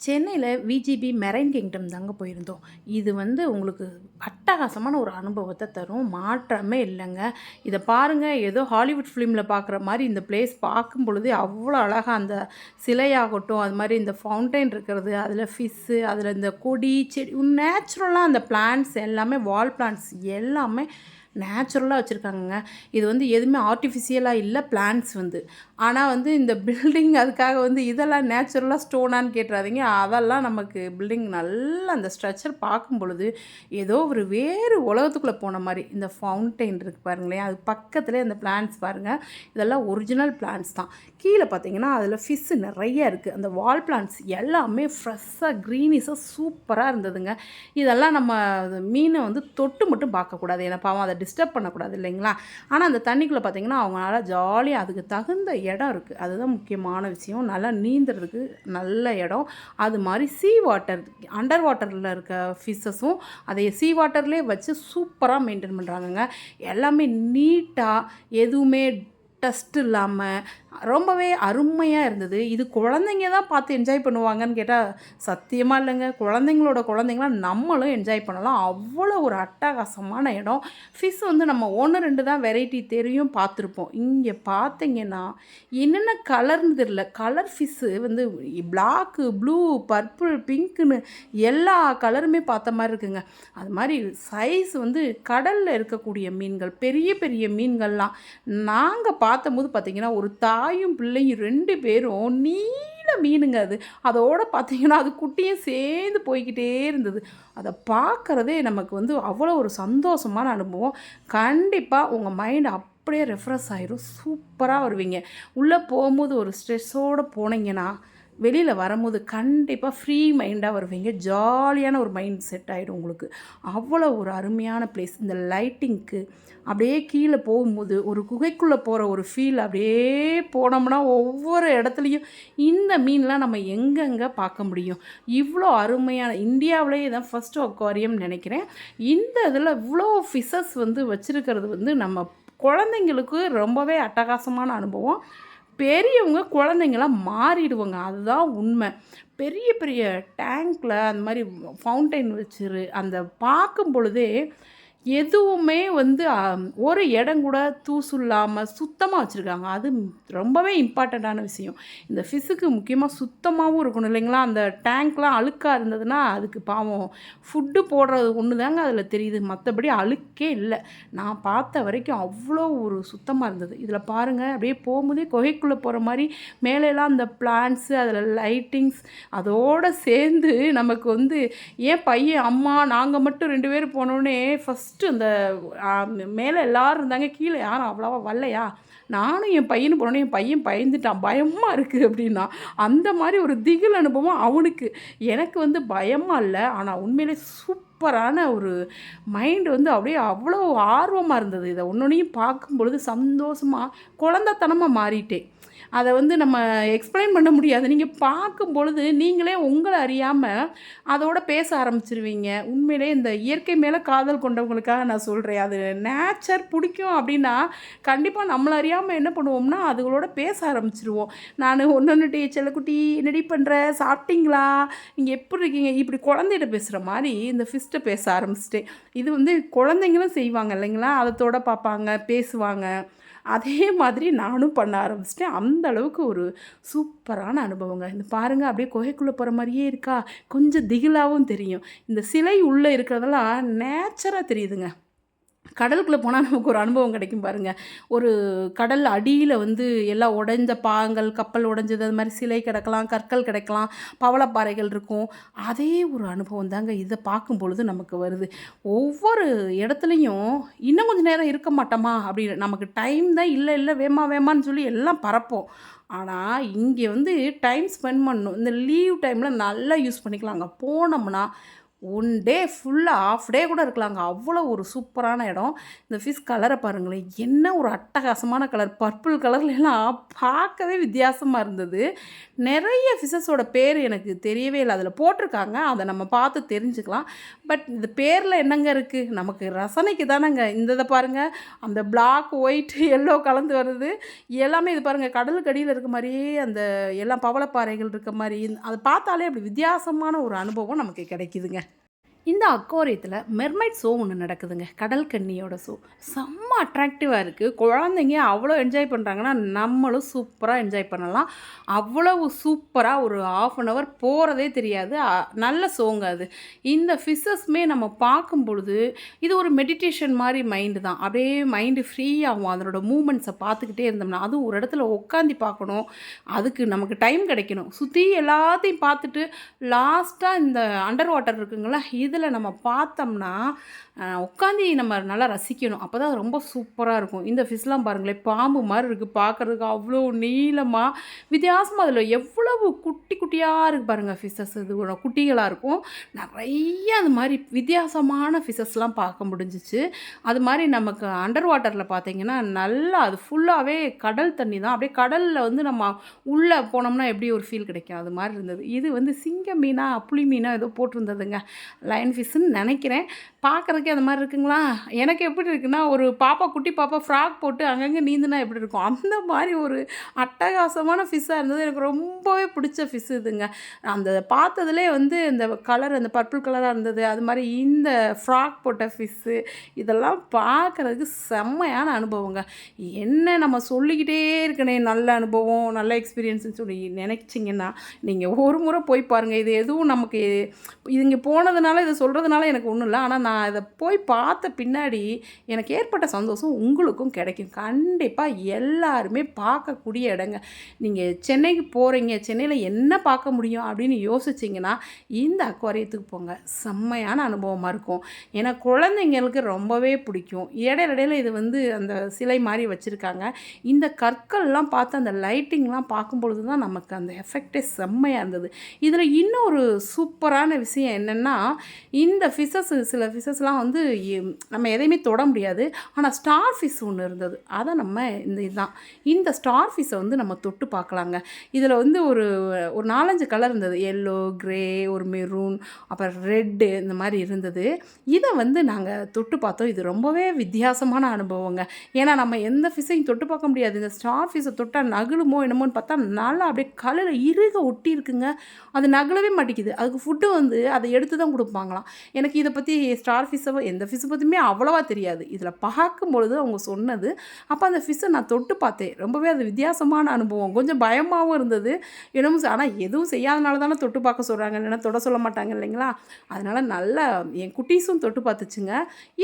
சென்னையில் VGP marine kingdom தாங்க போயிருந்தோம். இது வந்து உங்களுக்கு அட்டகாசமான ஒரு அனுபவத்தை தரும். மாற்றமே இல்லைங்க. இதை பாருங்கள் ஏதோ ஹாலிவுட் ஃபிலிமில் பார்க்குற மாதிரி இந்த பிளேஸ் பார்க்கும் பொழுதே அவ்வளோ அழகாக அந்த சிலையாகட்டும் அது மாதிரி இந்த ஃபவுண்டைன் இருக்கிறது அதில் ஃபிஷ்ஷு அதில் இந்த கொடி செடி நேச்சுரலாக அந்த பிளான்ட்ஸ் எல்லாமே வால் பிளான்ட்ஸ் எல்லாமே நேச்சுரலாக வச்சுருக்காங்கங்க. இது வந்து எதுவுமே ஆர்டிஃபிஷியலாக இல்லை பிளான்ஸ் வந்து. ஆனால் வந்து இந்த பில்டிங் அதுக்காக வந்து இதெல்லாம் நேச்சுரலாக ஸ்டோனான்னு கேட்டுறாதீங்க. அதெல்லாம் நமக்கு பில்டிங் நல்லா அந்த ஸ்ட்ரக்சர் பார்க்கும் பொழுது ஏதோ ஒரு வேறு உலகத்துக்குள்ளே போன மாதிரி. இந்த ஃபவுண்டைன் இருக்குது பாருங்களேன் அது பக்கத்துலேயே அந்த பிளான்ஸ் பாருங்கள் இதெல்லாம் ஒரிஜினல் பிளான்ஸ் தான். கீழே பார்த்தீங்கன்னா அதில் ஃபிஷ்ஷு நிறைய இருக்குது அந்த வால் பிளான்ஸ் எல்லாமே ஃப்ரெஷ்ஷாக க்ரீனிஸாக சூப்பராக இருந்ததுங்க. இதெல்லாம் நம்ம மீனை வந்து தொட்டு மட்டும் பார்க்கக்கூடாது. ஏன்னா பாவம் அதை டிஸ்டர்ப் பண்ணக்கூடாது இல்லைங்களா? ஆனால் அந்த தண்ணிக்குள்ளே பார்த்தீங்கன்னா அவங்களால ஜாலியாக அதுக்கு தகுந்த இடம் இருக்குது அதுதான் முக்கியமான விஷயம். நல்லா நீந்துறதுக்கு நல்ல இடம். அது மாதிரி சீ வாட்டர் அண்டர் வாட்டரில் இருக்க ஃபிஷ்ஷஸும் அதை சீ வாட்டர்லேயே வச்சு சூப்பராக மெயின்டைன் பண்ணுறாங்கங்க எல்லாமே நீட்டாக எதுவுமே டஸ்ட் இல்லாமல் ரொம்பவே அருமையாக இருந்தது. இது குழந்தைங்க தான் பார்த்து என்ஜாய் பண்ணுவாங்கன்னு கேட்டால் சத்தியமாக இல்லைங்க. குழந்தைங்களோட குழந்தைங்களாம் நம்மளும் என்ஜாய் பண்ணலாம். அவ்வளோ ஒரு அட்டகாசமான இடம். ஃபிஷ் வந்து நம்ம ஒன்று ரெண்டு தான் வெரைட்டி தெரியும் பார்த்துருப்போம். இங்கே பார்த்தீங்கன்னா என்னென்ன கலர்னு தெரில கலர் ஃபிஷ்ஷு வந்து பிளாக்கு ப்ளூ பர்பிள் பிங்க்குன்னு எல்லா கலருமே பார்த்த மாதிரி இருக்குங்க. அது மாதிரி சைஸ் வந்து கடலில் இருக்கக்கூடிய மீன்கள் பெரிய பெரிய மீன்கள்லாம் நாங்கள் பார்த்தம்போது பார்த்தீங்கன்னா ஒரு தாயும் பிள்ளையும் ரெண்டு பேரும் நீல மீனுங்க அது. அதோட பார்த்தீங்கன்னா அது குட்டியும் சேர்ந்து போய்க்கிட்டே இருந்தது. அதை பார்க்குறதே நமக்கு வந்து அவ்வளோ ஒரு சந்தோஷமான அனுபவம். கண்டிப்பாக உங்கள் மைண்ட் அப்படியே ரெஃப்ரெஷ் ஆயிரும். சூப்பராக வருவீங்க. உள்ளே போகும்போது ஒரு ஸ்ட்ரெஸ்ஸோடு போனீங்கன்னா வெளியில் வரும்போது கண்டிப்பாக ஃப்ரீ மைண்டாக வருவீங்க. ஜாலியான ஒரு மைண்ட் செட் ஆகிடும் உங்களுக்கு. அவ்வளோ ஒரு அருமையான பிளேஸ் இந்த லைட்டிங்க்கு அப்படியே கீழே போகும்போது ஒரு குகைக்குள்ளே போகிற ஒரு ஃபீல் அப்படியே போனோம்னா ஒவ்வொரு இடத்துலையும் இந்த மீன்லாம் நம்ம எங்கெங்கே பார்க்க முடியும்? இவ்வளோ அருமையான இந்தியாவிலேயே தான் ஃபஸ்ட்டு அக்வாரியம் நினைக்கிறேன். இந்த இதில் இவ்வளோ ஃபிஷஸ் வந்து வச்சுருக்கிறது வந்து நம்ம குழந்தைங்களுக்கு ரொம்பவே அட்டகாசமான அனுபவம். பெரியவங்க குழந்தைங்களாம் மாறிடுவாங்க. அதுதான் உண்மை. பெரிய பெரிய டேங்க்கில் அந்த மாதிரி ஃபவுண்டைன் வச்சிரு அந்த பார்க்கும் பொழுதே எதுவுமே வந்து ஒரு இடம் கூட தூசு இல்லாமல் சுத்தமாக வச்சுருக்காங்க. அது ரொம்பவே இம்பார்ட்டண்ட்டான விஷயம். இந்த ஃபிஷ்ஷுக்கு முக்கியமாக சுத்தமாகவும் இருக்கணும் இல்லைங்களா? அந்த டேங்க்லாம் அழுக்காக இருந்ததுன்னா அதுக்கு பாவம் ஃபுட்டு போடுறது ஒன்று தாங்க அதில் தெரியுது. மற்றபடி அழுக்கே இல்லை. நான் பார்த்த வரைக்கும் அவ்வளோ ஒரு சுத்தமாக இருந்தது. இதில் பாருங்கள் அப்படியே போகும்போதே குகைக்குள்ளே போகிற மாதிரி மேலெல்லாம் அந்த பிளான்ஸு அதில் லைட்டிங்ஸ் அதோடு சேர்ந்து நமக்கு வந்து ஏன் பையன் அம்மா நாங்கள் மட்டும் ரெண்டு பேரும் போனோடனே ஃபஸ்ட்டு அந்த மேலே எல்லோரும் இருந்தாங்க. கீழே யாரும் அவ்வளோவா வரலையா? நானும் என் பையனு போனோன்னே என் பையன் பயந்துட்டான். பயமாக இருக்குது அப்படின்னா அந்த மாதிரி ஒரு திகில் அனுபவம் அவனுக்கு. எனக்கு வந்து பயமாக இல்லை. ஆனால் உண்மையிலே சூப்பரான ஒரு மைண்டு வந்து அப்படியே அவ்வளோ ஆர்வமாக இருந்தது. இதை ஒன்றொன்றையும் பார்க்கும் பொழுது சந்தோஷமாக குழந்தத்தனமாக மாறிட்டேன். அதை வந்து நம்ம எக்ஸ்பிளைன் பண்ண முடியாது. நீங்கள் பார்க்கும் பொழுது நீங்களே உங்களை அறியாமல் அதோட பேச ஆரம்பிச்சிருவீங்க. உண்மையிலே இந்த இயற்கை மேலே காதல் கொண்டவங்களுக்காக நான் சொல்கிறேன் அது நேச்சர் பிடிக்கும் அப்படின்னா கண்டிப்பாக நம்மளை அறியாமல் என்ன பண்ணுவோம்னா அதுகளோட பேச ஆரம்பிச்சிருவோம். நான் ஒன்று ஒன்று செல்லக்குட்டி என்னடி பண்ணுற சாப்பிட்டீங்களா? நீங்கள் எப்படி இருக்கீங்க? இப்படி குழந்தைகிட்ட பேசுகிற மாதிரி இந்த ஃபிஸ்ட்டை பேச ஆரம்பிச்சிட்டேன். இது வந்து குழந்தைங்களும் செய்வாங்க இல்லைங்களா? அதத்தோட பார்ப்பாங்க பேசுவாங்க. அதே மாதிரி நானும் பண்ண ஆரம்பிச்சிட்டேன். அந்த அளவுக்கு ஒரு சூப்பரான அனுபவங்க. இந்த பாருங்கள் அப்படியே குகைக்குள்ளே போகிற மாதிரியே இருக்கா? கொஞ்சம் திகிலாகவும் தெரியும். இந்த சிலை உள்ளே இருக்கிறதெல்லாம் நேச்சராக தெரியுதுங்க. கடலுக்குள்ளே போனால் நமக்கு ஒரு அனுபவம் கிடைக்கும் பாருங்கள் ஒரு கடல் அடியில் வந்து எல்லாம் உடைஞ்ச பாங்கள் கப்பல் உடைஞ்சது அது மாதிரி சிலை கிடக்கலாம் கற்கள் கிடைக்கலாம் பவளப்பாறைகள் இருக்கும். அதே ஒரு அனுபவம் தாங்க இதை பார்க்கும் பொழுது நமக்கு வருது. ஒவ்வொரு இடத்துலையும் இன்னும் கொஞ்சம் நேரம் இருக்க மாட்டோமா அப்படின்னு நமக்கு டைம் தான் இல்லை இல்லை வேமா வேமான்னு சொல்லி எல்லாம் பறப்போம் ஆனால் இங்கே வந்து டைம் ஸ்பெண்ட் பண்ணணும். இந்த லீவ் டைமில் நல்லா யூஸ் பண்ணிக்கலாம் அங்கே போனோம்னா ஒன் டே ஃபுல்லாக ஆஃப் டே கூட இருக்கலாங்க. அவ்வளோ ஒரு சூப்பரான இடம். இந்த ஃபிஷ் கலரை பாருங்களேன். என்ன ஒரு அட்டகாசமான கலர் பர்பிள் கலர்லாம் பார்க்கவே வித்தியாசமாக இருந்தது. நிறைய ஃபிஷஸோட பேர் எனக்கு தெரியவே இல்லை. அதில் போட்டிருக்காங்க. அதை நம்ம பார்த்து தெரிஞ்சுக்கலாம். பட் இந்த பேரில் என்னங்க இருக்குது நமக்கு ரசனைக்கு தானேங்க. இந்த இதை பாருங்கள் அந்த பிளாக் ஒயிட் எல்லோ கலந்து வருது. எல்லாமே இது பாருங்கள் கடலுக்கு அடியில் இருக்க மாதிரியே அந்த எல்லாம் பவளப்பாறைகள் இருக்க மாதிரி. அதை பார்த்தாலே அப்படி வித்தியாசமான ஒரு அனுபவம் நமக்கு கிடைக்குதுங்க. இந்த அக்வாரியத்தில் மெர்மைட் ஷோ ஒன்று நடக்குதுங்க. கடல் கண்ணியோட ஷோ செம்ம அட்ராக்டிவாக இருக்குது குழந்தைங்க அவ்வளோ என்ஜாய் பண்ணுறாங்கன்னா நம்மளும் சூப்பராக என்ஜாய் பண்ணலாம். அவ்வளவு சூப்பராக ஒரு ஆஃப் அன் ஹவர் போகிறதே தெரியாது. நல்ல ஷோங்க அது. இந்த ஃபிஷ்ஷஸ்மே நம்ம பார்க்கும் பொழுது இது ஒரு மெடிடேஷன் மாதிரி மைண்டு தான். அப்படியே மைண்டு ஃப்ரீ ஆகும் அதனோட மூமெண்ட்ஸை பார்த்துக்கிட்டே இருந்தோம்னா அதுவும் ஒரு இடத்துல உட்காந்து பார்க்கணும். அதுக்கு நமக்கு டைம் கிடைக்கணும். சுற்றி எல்லாத்தையும் பார்த்துட்டு லாஸ்ட்டாக இந்த அண்டர் வாட்டர் இருக்குங்களா இதில் நம்ம பார்த்தோம்னா உட்காந்து நம்ம நல்லா ரசிக்கணும். அப்போ தான் ரொம்ப சூப்பராக இருக்கும். இந்த ஃபிஷ்லாம் பாருங்களேன் பாம்பு மாதிரி இருக்குது பார்க்குறதுக்கு அவ்வளோ நீளமாக வித்தியாசமாக அதில் எவ்வளவு குட்டி குட்டியாக இருக்குது பாருங்கள் ஃபிஷ்ஷஸ். இது குட்டிகளாக இருக்கும். நிறைய அது மாதிரி வித்தியாசமான ஃபிஷ்ஷஸ்லாம் பார்க்க முடிஞ்சிச்சு. அது மாதிரி நமக்கு அண்டர் வாட்டரில் பார்த்தீங்கன்னா நல்லா அது ஃபுல்லாகவே கடல் தண்ணி தான். அப்படியே கடலில் வந்து நம்ம உள்ளே போனோம்னா எப்படி ஒரு ஃபீல் கிடைக்கும்? அது மாதிரி இருந்தது. இது வந்து சிங்க மீனா புளி மீனா ஏதோ போட்டிருந்ததுங்க. லயன் ஃபிஷ்ஷுன்னு நினைக்கிறேன். பார்க்குறதுக்கே அந்த மாதிரி இருக்குங்களா? எனக்கு எப்படி இருக்குன்னா ஒரு பாப்பா குட்டி பாப்பா ஃப்ராக் போட்டு அங்கங்கே நீந்துனா எப்படி இருக்கும்? அந்த மாதிரி ஒரு அட்டகாசமான ஃபிஷ்ஷாக இருந்தது. எனக்கு ரொம்பவே பிடிச்ச ஃபிஷ் இதுங்க. அந்த பார்த்ததுலே வந்து இந்த கலர் அந்த பர்பிள் கலராக இருந்தது. அது மாதிரி இந்த ஃப்ராக் போட்ட ஃபிஷ்ஷு இதெல்லாம் பார்க்குறதுக்கு செம்மையான அனுபவங்க. என்ன நம்ம சொல்லிக்கிட்டே இருக்கனே நல்ல அனுபவம் நல்ல எக்ஸ்பீரியன்ஸ்னு சொல்லி நினைச்சிங்கன்னா நீங்கள் ஒரு முறை போய் பாருங்கள் இது எதுவும் நமக்கு இது இங்கே போனதுனால இதை சொல்கிறதுனால எனக்கு ஒன்றும் இல்லை. ஆனால் நான் இதை போய் பார்த்த பின்னாடி எனக்கு ஏற்பட்ட சந்தோஷம் உங்களுக்கும் கிடைக்கும். கண்டிப்பாக எல்லாருமே பார்க்கக்கூடிய இடங்க. நீங்கள் சென்னைக்கு போகிறீங்க சென்னையில் என்ன பார்க்க முடியும் அப்படின்னு யோசிச்சிங்கன்னா இந்த அக்வாரியத்துக்கு போங்க. செம்மையான அனுபவமாக இருக்கும். ஏன்னா குழந்தைங்களுக்கு ரொம்பவே பிடிக்கும். இடையில இடையில இது வந்து அந்த சிலை மாதிரி வச்சுருக்காங்க. இந்த கற்கள்லாம் பார்த்து அந்த லைட்டிங்லாம் பார்க்கும் பொழுது தான் நமக்கு அந்த எஃபெக்டே செம்மையாக இருந்தது. இதில் இன்னும் ஒரு சூப்பரான விஷயம் என்னென்னா இந்த ஃபிஷஸ் சில ஃபிஷஸ்லாம் வந்து நம்ம எதையுமே தொட முடியாது. ஆனால் ஸ்டார் ஃபிஷ் ஒன்று இருந்தது. அதை நம்ம இந்த இதுதான் இந்த ஸ்டார் ஃபிஷை வந்து நம்ம தொட்டு பார்க்கலாங்க இதில் வந்து ஒரு ஒரு நாலஞ்சு கலர் இருந்தது. எல்லோ கிரே ஒரு மெரூன் அப்புறம் ரெட்டு இந்த மாதிரி இருந்தது. இதை வந்து நாங்கள் தொட்டு பார்த்தோம். இது ரொம்பவே வித்தியாசமான அனுபவங்க. ஏன்னா நம்ம எந்த ஃபிஷ்ஷையும் தொட்டு பார்க்க முடியாது. இந்த ஸ்டார் ஃபிஷை தொட்டால் நகுலுமோ என்னமோன்னு பார்த்தா நல்லா அப்படியே கலரில் இறுக ஒட்டி இருக்குங்க. அது நகலவே மாட்டேங்குது. அதுக்கு ஃபுட்டு வந்து அதை எடுத்து தான் கொடுப்பாங்க. கொடுப்பாங்களாம் எனக்கு இதை பற்றி ஸ்டார் ஃபிஷ்ஷை எந்த ஃபிஷ்ஷை பற்றியுமே அவ்வளோவா தெரியாது. இதில் பார்க்கும் பொழுது அவங்க சொன்னது அப்போ அந்த ஃபிஷ்ஷை நான் தொட்டு பார்த்தேன். ரொம்பவே அது வித்தியாசமான அனுபவம். கொஞ்சம் பயமாகவும் இருந்தது. என்னமோ ஆனால் எதுவும் செய்யாதனால தானே தொட்டு பார்க்க சொல்கிறாங்க இல்லைன்னா தொட சொல்ல மாட்டாங்க இல்லைங்களா? அதனால் நல்லா என் குட்டீஸும் தொட்டு பார்த்துச்சுங்க.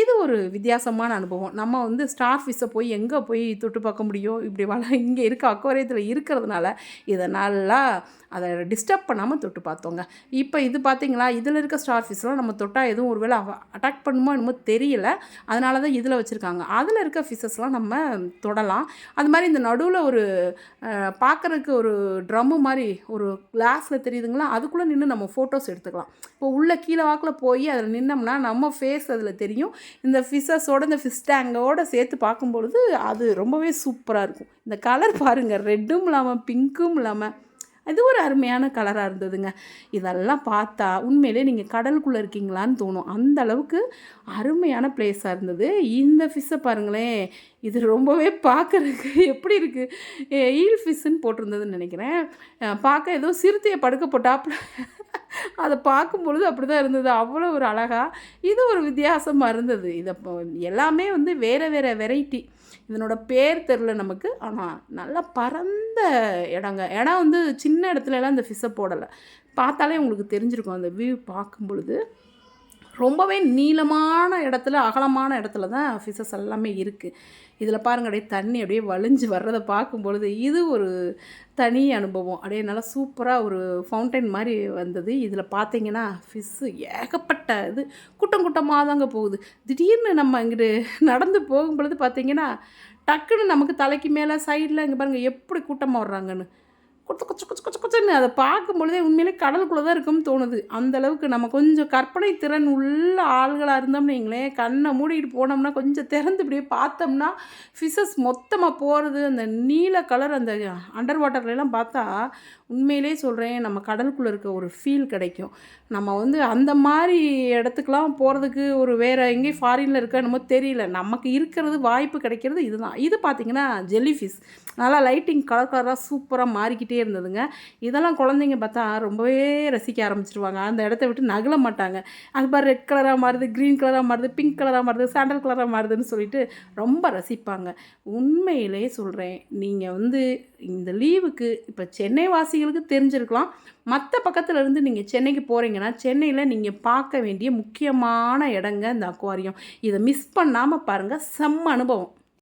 இது ஒரு வித்தியாசமான அனுபவம். நம்ம வந்து ஸ்டார் ஃபிஷ்ஷை போய் எங்கே போய் தொட்டு பார்க்க முடியும்? இப்படி வள இங்கே இருக்க அக்வாரியத்தில் இருக்கிறதுனால இதை நல்லா அதை டிஸ்டர்ப் பண்ணாமல் தொட்டு பார்த்தோங்க. இப்போ இது பார்த்தீங்களா? இதில் இருக்க ஸ்டார் ஃபிஷ்லாம் நம்ம தொட்டால் எதுவும் ஒரு வேளை அட்டாக் பண்ணுமோ என்னமோ தெரியல. அதனால தான் இதில் வச்சுருக்காங்க. அதில் இருக்க ஃபிஷஸ்லாம் நம்ம தொடலாம். அது மாதிரி இந்த நடுவில் ஒரு பார்க்குறதுக்கு ஒரு ட்ரம்மு மாதிரி ஒரு கிளாஸில் தெரியுதுங்களா? அதுக்குள்ளே நின்று நம்ம ஃபோட்டோஸ் எடுத்துக்கலாம். இப்போ உள்ளே கீழே வாக்கில் போய் அதில் நின்னோம்னா நம்ம ஃபேஸ் அதில் தெரியும். இந்த ஃபிஷஸோட இந்த ஃபிஷ் டேங்கோடு சேர்த்து பார்க்கும்பொழுது அது ரொம்பவே சூப்பராக இருக்கும். இந்த கலர் பாருங்கள் ரெட்டும் இல்லாமல் பிங்க்கும் இல்லாமல் அது ஒரு அருமையான கலராக இருந்ததுங்க. இதெல்லாம் பார்த்தா உண்மையிலே நீங்கள் கடலுக்குள்ளே இருக்கீங்களான்னு தோணும். அந்த அளவுக்கு அருமையான பிளேஸாக இருந்தது. இந்த ஃபிஷ்ஷை பாருங்களேன். இது ரொம்பவே பார்க்குறதுக்கு எப்படி இருக்குது ஈல் ஃபிஷ்ஷுன்னு போட்டிருந்ததுன்னு நினைக்கிறேன். பார்க்க ஏதோ சிறுத்தையை படுக்க போட்டாப்புல. அதை பார்க்கும்பொழுது அப்படி தான் இருந்தது. அவ்வளோ ஒரு அழகாக இது ஒரு வித்தியாசமாக இருந்தது. இதை இப்போ எல்லாமே வந்து வேறு வேறு வெரைட்டி இதனோட பேர் தெரில நமக்கு. ஆனால் நல்லா பரந்த இடங்க. இடம் வந்து சின்ன இடத்துலலாம் அந்த இந்த ஃபிஷ்ஷை போடலை. பார்த்தாலே உங்களுக்கு தெரிஞ்சிருக்கும். அந்த வியூ பார்க்கும் பொழுது ரொம்பவே நீளமான இடத்துல அகலமான இடத்துல தான் ஃபிஷஸ் எல்லாமே இருக்குது இதில் பாருங்க அப்படியே தண்ணி அப்படியே வழிஞ்சு வர்றதை பார்க்கும்பொழுது இது ஒரு தனி அனுபவம். அப்படியே நல்லா சூப்பராக ஒரு ஃபவுண்டைன் மாதிரி வந்தது. இதில் பார்த்தீங்கன்னா ஃபிஷ்ஷு ஏகப்பட்ட இது கூட்டம் கூட்டமாக தாங்க போகுது. திடீர்னு நம்ம இங்கிட்டு நடந்து போகும் பொழுது பார்த்தீங்கன்னா டக்குன்னு நமக்கு தலைக்கு மேலே சைடில் இங்கே பாருங்கள் எப்படி கூட்டமாக வர்றாங்கன்னு. கொச்ச கொச்ச கொச்ச கொச்ச கொச்சன்னு அதை பார்க்கும் பொழுதே உண்மையிலே கடலுக்குள்ளே தான் இருக்கும்னு தோணுது. அந்த அளவுக்கு நம்ம கொஞ்சம் கற்பனை திறன் உள்ள ஆள்களாக இருந்தோம்னு வைங்களேன் கண்ணை மூடிட்டு போனோம்னா கொஞ்சம் திறந்து இப்படியே பார்த்தோம்னா ஃபிஷஸ் மொத்தமாக போகிறது அந்த நீல கலர் அந்த அண்டர் வாட்டர்லாம் பார்த்தா உண்மையிலே சொல்கிறேன் நம்ம கடலுக்குள்ளே இருக்க ஒரு ஃபீல் கிடைக்கும். நம்ம வந்து அந்த மாதிரி இடத்துக்குலாம் போகிறதுக்கு ஒரு வேறு எங்கேயும் ஃபாரினில் இருக்க என்னமோ தெரியல. நமக்கு இருக்கிறது வாய்ப்பு கிடைக்கிறது இதுதான். இது பார்த்திங்கன்னா ஜெல்லி ஃபிஷ் நல்லா லைட்டிங் கலர் கலராக சூப்பராக மாறிக்கிட்டே இருந்ததுங்க. இதெல்லாம் குழந்தைங்க பார்த்தா ரொம்பவே ரசிக்க ஆரம்பிச்சிருவாங்க. அந்த இடத்த விட்டு நகல மாட்டாங்க. அது மாதிரி ரெட் கலராக மாறுது க்ரீன் கலராக மாறுது பிங்க் கலராக மாறுது சாண்டல் கலராக மாறுதுன்னு சொல்லிட்டு ரொம்ப ரசிப்பாங்க. உண்மையிலே சொல்கிறேன் நீங்கள் வந்து இந்த லீவுக்கு இப்போ சென்னை வாசிகளுக்கு தெரிஞ்சிருக்கலாம். மற்ற பக்கத்தில் இருந்து நீங்கள் சென்னைக்கு போகிறீங்கன்னா சென்னையில் நீங்கள் பார்க்க வேண்டிய முக்கியமான இடங்க இந்த அக்வாரியம். இதை மிஸ் பண்ணாமல் பாருங்கள் செம்ம அனுபவம்.